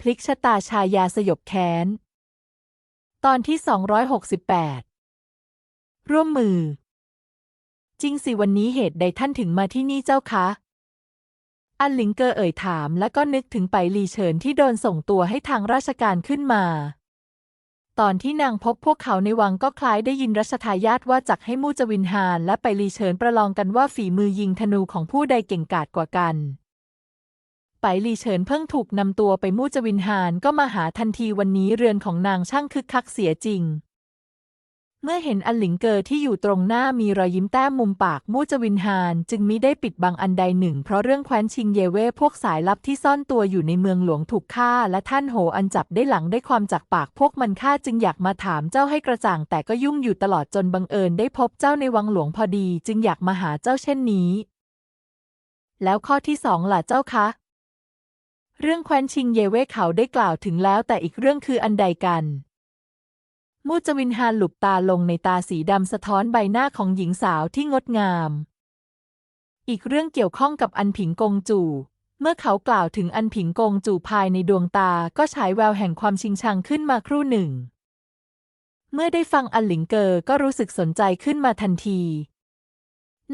พลิกชะตาชายาสยบแค้น ตอนที่ 268 ร่วมมือ จริงสิวันนี้เหตุใดท่านถึงมาที่นี่เจ้าคะ อันหลิงเกอเอ่ยถามและก็นึกถึงไปลีเฉินที่โดนส่งตัวให้ทางราชการขึ้นมา ตอนที่นางพบพวกเขาในวังก็คล้ายได้ยินรัชทายาทว่าจักให้มู่จวินฮานและไปลีเฉินประลองกันว่าฝีมือยิงธนูของผู้ใดเก่งกาจกว่ากัน ไปหลีเฉินเพิ่งถูกนำตัวไปมู่จวินฮานก็มาหาทันทีวันนี้เรือนของนางช่างคึกคักเสียจริง เมื่อเห็นอันหลิงเกอที่อยู่ตรงหน้ามีรอยยิ้มแต้มมุมปากมู่จวินฮานจึงมิได้ปิดบังอันใดหนึ่ง เพราะเรื่องแคว้นชิงเยเว่พวกสายลับที่ซ่อนตัวอยู่ในเมืองหลวงถูกฆ่า และท่านโหอันจับได้หลังได้ความจากปากพวกมันฆ่าจึงอยากมาถามเจ้าให้กระจ่าง แต่ก็ยุ่งอยู่ตลอดจนบังเอิญได้พบเจ้าในวังหลวงพอดี จึงอยากมาหาเจ้าเช่นนี้ แล้วข้อที่สองล่ะเจ้าคะ เรื่องแคว้นชิงเยเว่เขาได้กล่าวถึงแล้วแต่อีกเรื่องคืออันใดกัน มูจวินฮานหลุบตาลงในตาสีดำสะท้อนใบหน้าของหญิงสาวที่งดงาม อีกเรื่องเกี่ยวข้องกับอันผิงกงจู่เมื่อเขากล่าวถึงอันผิงกงจู่ภายในดวงตาก็ฉายแววแห่งความชิงชังขึ้นมาครู่หนึ่ง เมื่อได้ฟังอันหลิงเกอก็รู้สึกสนใจขึ้นมาทันที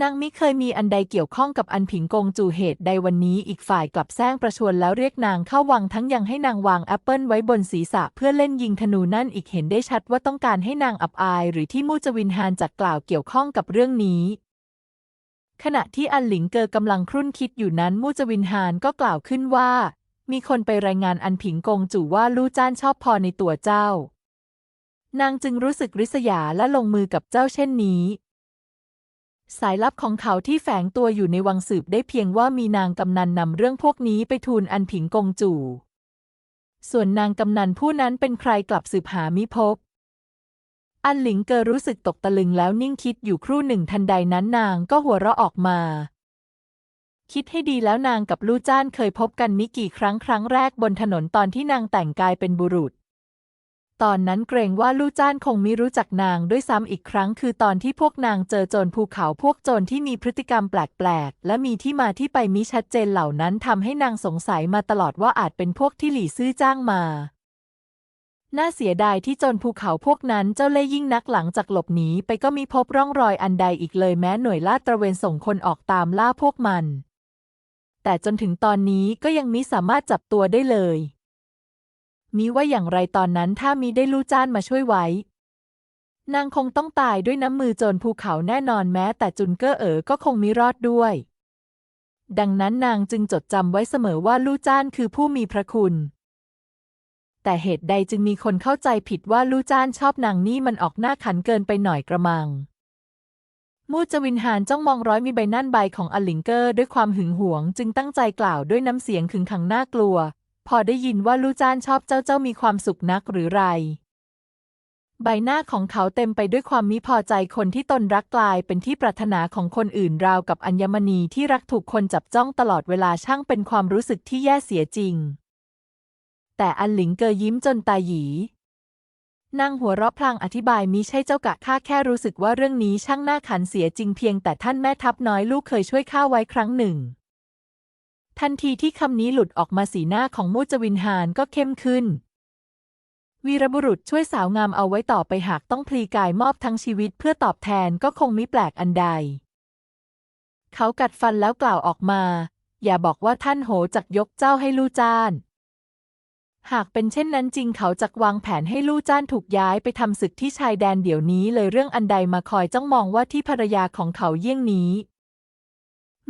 นางมิเคยมีอันใดเกี่ยวข้องกับอันผิงกงจู่เหตุใดวันนี้อีกฝ่ายกลับแซงประชวนแล้วเรียกนางเข้าวังทั้งยังให้นางวางแอปเปิลไว้บนศีรษะเพื่อเล่นยิงธนูนั่นอีกเห็นได้ชัดว่าต้องการให้นางอับอาย หรือที่มู่จวินฮานจัดกล่าวเกี่ยวข้องกับเรื่องนี้ ขณะที่อันหลิงเกอกำลังครุ่นคิดอยู่นั้นมู่จวินฮานก็กล่าวขึ้นว่า มีคนไปรายงานอันผิงกงจู่ว่าลู่จ้านชอบพอในตัวเจ้า นางจึงรู้สึกริษยาและลงมือกับเจ้าเช่นนี้ สายลับของเขาที่แฝงตัวอยู่ในวังสืบได้เพียงว่ามีนางกำนันนำเรื่องพวกนี้ไปทูลอันผิงกงจู่ ส่วนนางกำนันผู้นั้นเป็นใครกลับสืบหามิพบ อันหลิงเกอรู้สึกตกตะลึงแล้วนิ่งคิดอยู่ครู่หนึ่งทันใดนั้นนางก็หัวเราะออกมา คิดให้ดีแล้วนางกับลู่จ้านเคยพบกันมิกี่ครั้งครั้งแรกบนถนนตอนที่นางแต่งกายเป็นบุรุษ ตอนนั้นเกรงว่าลู่จ้านคงไม่รู้จักนางด้วยซ้ำอีกครั้ง คือตอนที่พวกนางเจอโจรภูเขาพวกโจรที่มีพฤติกรรมแปลกๆ และมีที่มาที่ไปมิชัดเจนเหล่านั้นทำให้นางสงสัยมาตลอดว่าอาจเป็นพวกที่หลี่ซื่อจ้างมา น่าเสียดายที่โจรภูเขาพวกนั้นเจ้าเล่ยิ่งนักหลังจากหลบหนีไปก็มีพบร่องรอยอันใดอีกเลยแม้หน่วยลาดตระเวนส่งคนออกตามล่าพวกมัน แต่จนถึงตอนนี้ก็ยังมิสามารถจับตัวได้เลย มิว่าอย่างไรตอนนั้นถ้ามิได้ลู่จ้านมาช่วยไว้ นางคงต้องตายด้วยน้ำมือโจรภูเขาแน่นอนแม้ แต่จุนเก้อเอ๋อก็คงมิรอดด้วย ดังนั้นนางจึงจดจำไว้เสมอว่าลู่จ้านคือผู้มีพระคุณ แต่เหตุใดจึงมีคนเข้าใจผิดว่าลู่จ้านชอบนางนี่มันออกหน้าขันเกินไปหน่อยกระมังมูจวินหานจ้องมองร้อยมีใบหน้าใบของอลิงเกอร์ ด้วยความหึงหวง จึงตั้งใจกล่าวด้วยน้ำเสียงขึงขังน่ากลัว พอได้ยินว่าลู่จ้านชอบเจ้าเจ้ามีความสุขนักหรือไร ใบหน้าของเขาเต็มไปด้วยความมิพอใจคนที่ตนรักกลายเป็นที่ปรารถนาของคนอื่นราวกับอัญมณีที่รักถูกคนจับจ้องตลอดเวลาช่างเป็นความรู้สึกที่แย่เสียจริง แต่อันหลิงเกอยิ้มจนตาหยีนางหัวเราะพลางอธิบายมิใช่เจ้ากะข้าแค่รู้สึกว่าเรื่องนี้ช่างน่าขันเสียจริงเพียงแต่ท่านแม่ทัพน้อยลูกเคยช่วยข้าไว้ครั้งหนึ่ง ทันทีที่คำนี้หลุดออกมาสีหน้าของมูจวินหานก็เข้มขึ้น วีรบุรุษช่วยสาวงามเอาไว้ต่อไปหากต้องพลีกายมอบทั้งชีวิตเพื่อตอบแทนก็คงมิแปลกอันใด เขากัดฟันแล้วกล่าวออกมา อย่าบอกว่าท่านโหจักยกเจ้าให้ลู่จ้าน หากเป็นเช่นนั้นจริงเขาจักวางแผนให้ลู่จ้านถูกย้ายไปทำศึกที่ชายแดนเดี๋ยวนี้เลยเรื่องอันใดมาคอยจ้องมองว่าที่ภรรยาของเขาเยี่ยงนี้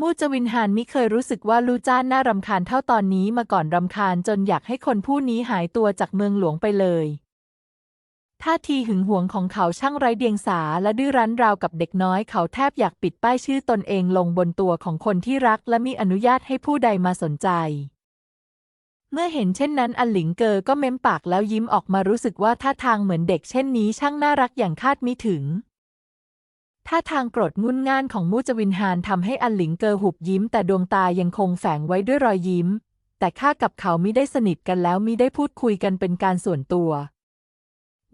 มูจวินฮานมิเคยรู้สึกว่าลู่จ้านน่ารำคาญเท่าตอนนี้มาก่อนรำคาญจนอยากให้คนผู้นี้หายตัวจากเมืองหลวงไปเลยท่าทีหึงหวงของเขาช่างไร้เดียงสาและดื้อรั้นราวกับเด็กน้อย เขาแทบอยากปิดป้ายชื่อตนเองลงบนตัวของคนที่รักและมิอนุญาตให้ผู้ใดมาสนใจ เมื่อเห็นเช่นนั้นอันหลิงเกอก็เม้มปากแล้วยิ้มออกมารู้สึกว่าท่าทางเหมือนเด็กเช่นนี้ช่างน่ารักอย่างคาดมิถึง ท่าทางโกรธงุนง่านของมูจวินฮานทำให้อันหลิงเกอหุบยิ้ม แต่ดวงตายังคงแฝงไว้ด้วยรอยยิ้ม แต่ข้ากับเขามิได้สนิทกันแล้วมิได้พูดคุยกันเป็นการส่วนตัว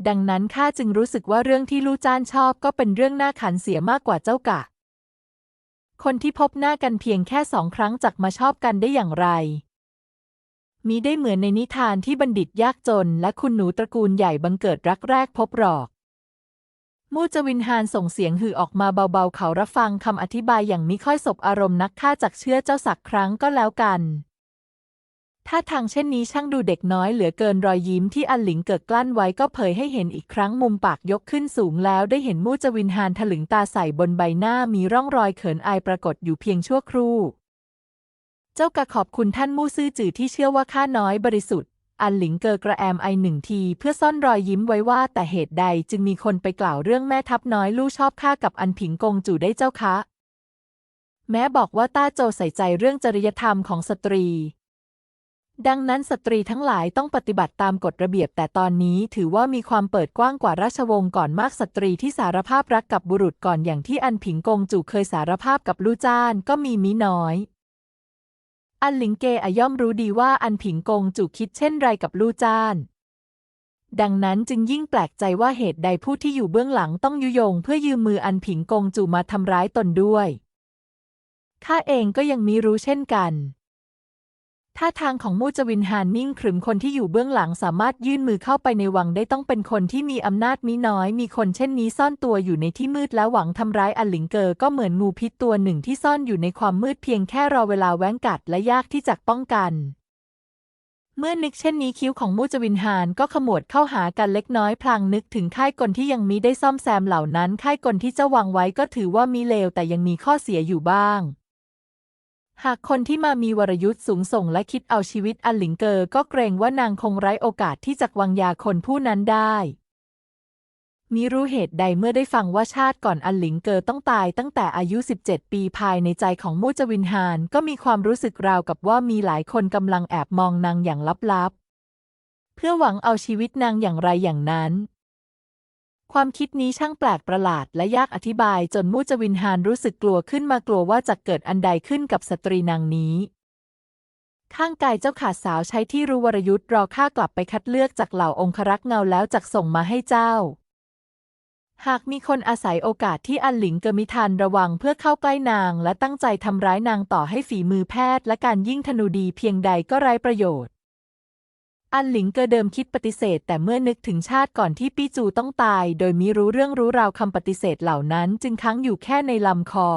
ดังนั้นข้าจึงรู้สึกว่าเรื่องที่ลู่จ้านชอบก็เป็นเรื่องน่าขันเสียมากกว่าเจ้ากะ คนที่พบหน้ากันเพียงแค่สองครั้งจักมาชอบกันได้อย่างไรมีได้เหมือนในนิทานที่บัณฑิตยากจน และคุณหนูตระกูลใหญ่บังเกิดรักแรกพบหรอก มูจวินฮานส่งเสียงหือออกมาเบาๆ เขารับฟังคำอธิบายอย่างมิค่อยสบอารมณ์นักฆ่าจากเชื่อเจ้าสักครั้งก็แล้วกัน ถ้าทางเช่นนี้ช่างดูเด็กน้อยเหลือเกินรอยยิ้มที่อันหลิงเกิดกลั้นไว้ก็เผยให้เห็นอีกครั้งมุมปากยกขึ้นสูงแล้วได้เห็นมูจวินฮานถลึงตาใส่บนใบหน้ามีร่องรอยเขินอายปรากฏอยู่เพียงชั่วครู่ เจ้ากะขอบคุณท่านมู่ซื่อจื่อที่เชื่อว่าข้าน้อยบริสุทธิ์ อันหลิงเกอกระแอมไอหนึ่งที เพื่อซ่อนรอยยิ้มไว้ว่าแต่เหตุใดจึงมีคนไปกล่าวเรื่องแม่ทัพน้อยลู่ชอบข้ากับอันผิงกงจู่ได้เจ้าคะ แม้บอกว่าต้าโจใส่ใจเรื่องจริยธรรมของสตรี ดังนั้นสตรีทั้งหลายต้องปฏิบัติตามกฎระเบียบแต่ตอนนี้ถือว่ามีความเปิดกว้างกว่าราชวงศ์ก่อนมากสตรีที่สารภาพรักกับบุรุษก่อนอย่างที่อันผิงกงจู่เคยสารภาพกับลู่จ้านก็มีมิน้อย อันหลิงเกอะย่อมรู้ดีว่าอันผิงกงจู่คิดเช่นไรกับลู่จ้าน ดังนั้นจึงยิ่งแปลกใจว่าเหตุใดผู้ที่อยู่เบื้องหลังต้องยุยง เพื่อยืมมืออันผิงกงจู่มาทำร้ายตนด้วยข้าเองก็ยังมิรู้เช่นกัน ท่าทางของมูจวินหานนิ่งขรึมคนที่อยู่เบื้องหลังสามารถยื่นมือเข้าไปในวังได้ต้องเป็นคนที่มีอำนาจมิน้อย มีคนเช่นนี้ซ่อนตัวอยู่ในที่มืดและหวังทำร้ายอันหลิงเกอร์ก็เหมือนงูพิษตัวหนึ่งที่ซ่อนอยู่ในความมืดเพียงแค่รอเวลาแว้งกัดและยากที่จะป้องกัน เมื่อนึกเช่นนี้คิ้วของมูจวินหานก็ขมวดเข้าหากันเล็กน้อยพลางนึกถึงค่ายกลที่ยังมิได้ซ่อมแซมเหล่านั้นค่ายกลที่เจ้าวางไว้ก็ถือว่ามีเลวแต่ยังมีข้อเสียอยู่บ้าง หากคนที่มามีวรยุทธ์สูงส่งและคิดเอาชีวิตอันหลิงเกอก็เกรงว่านางคงไร้โอกาสที่จะวางยาคนผู้นั้นได้มีรู้เหตุใดเมื่อได้ฟังว่าชาติก่อนอันหลิงเกอต้องตายตั้งแต่อายุ 17 ปีภายในใจของมู่จวินฮานก็มีความรู้สึกราวกับว่ามีหลายคนกำลังแอบมองนางอย่างลับๆ เพื่อหวังเอาชีวิตนางอย่างไรอย่างนั้น ความคิดนี้ช่างแปลกประหลาดและยากอธิบายจนมู่จวินฮานรู้สึกกลัวขึ้นมากลัวว่าจะเกิดอันใดขึ้นกับสตรีนางนี้ ข้างกายเจ้าขาสาวใช้ที่รู้วรยุทธ์รอข้ากลับไปคัดเลือกจากเหล่าองครักษ์เงาแล้วจักส่งมาให้เจ้า หากมีคนอาศัยโอกาสที่อันหลิงเกมิทันระวังเพื่อเข้าใกล้นาง และตั้งใจทำร้ายนางต่อให้ฝีมือแพทย์ และการยิ่งธนูดีเพียงใดก็ไร้ประโยชน์ อันหลิงเกอเดิมคิดปฏิเสธ แต่เมื่อนึกถึงชาติก่อนที่ปี้จูต้องตาย โดยมิรู้เรื่องรู้ราวคำปฏิเสธเหล่านั้น จึงค้างอยู่แค่ในลำคอ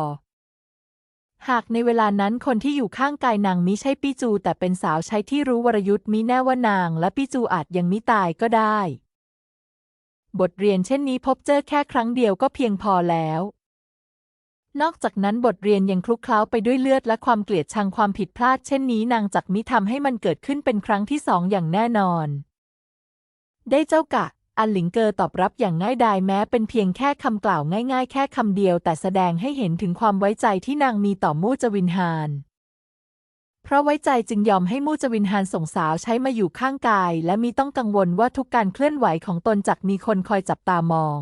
หากในเวลานั้นคนที่อยู่ข้างกายนางมิใช่ปี้จู แต่เป็นสาวใช้ที่รู้วรยุทธ์มิแน่ว่านาง และปี้จูอาจยังมิตายก็ได้ บทเรียนเช่นนี้พบเจอแค่ครั้งเดียวก็เพียงพอแล้ว นอกจากนั้นบทเรียนยังคลุกเคล้าไปด้วยเลือดและความเกลียดชังความผิดพลาดเช่นนี้นางจักมิทำให้มันเกิดขึ้นเป็นครั้งที่สองอย่างแน่นอน ได้เจ้ากะ อันหลิงเกอตอบรับอย่างง่ายดายแม้เป็นเพียงแค่คำกล่าวง่ายๆ แค่คำเดียว แต่แสดงให้เห็นถึงความไว้ใจที่นางมีต่อมู่จวินฮานเพราะไว้ใจจึงยอมให้มู่จวินฮานส่งสาวใช้มาอยู่ข้างกาย และมีต้องกังวลว่าทุกการเคลื่อนไหวของตนจักมีคนคอยจับตามอง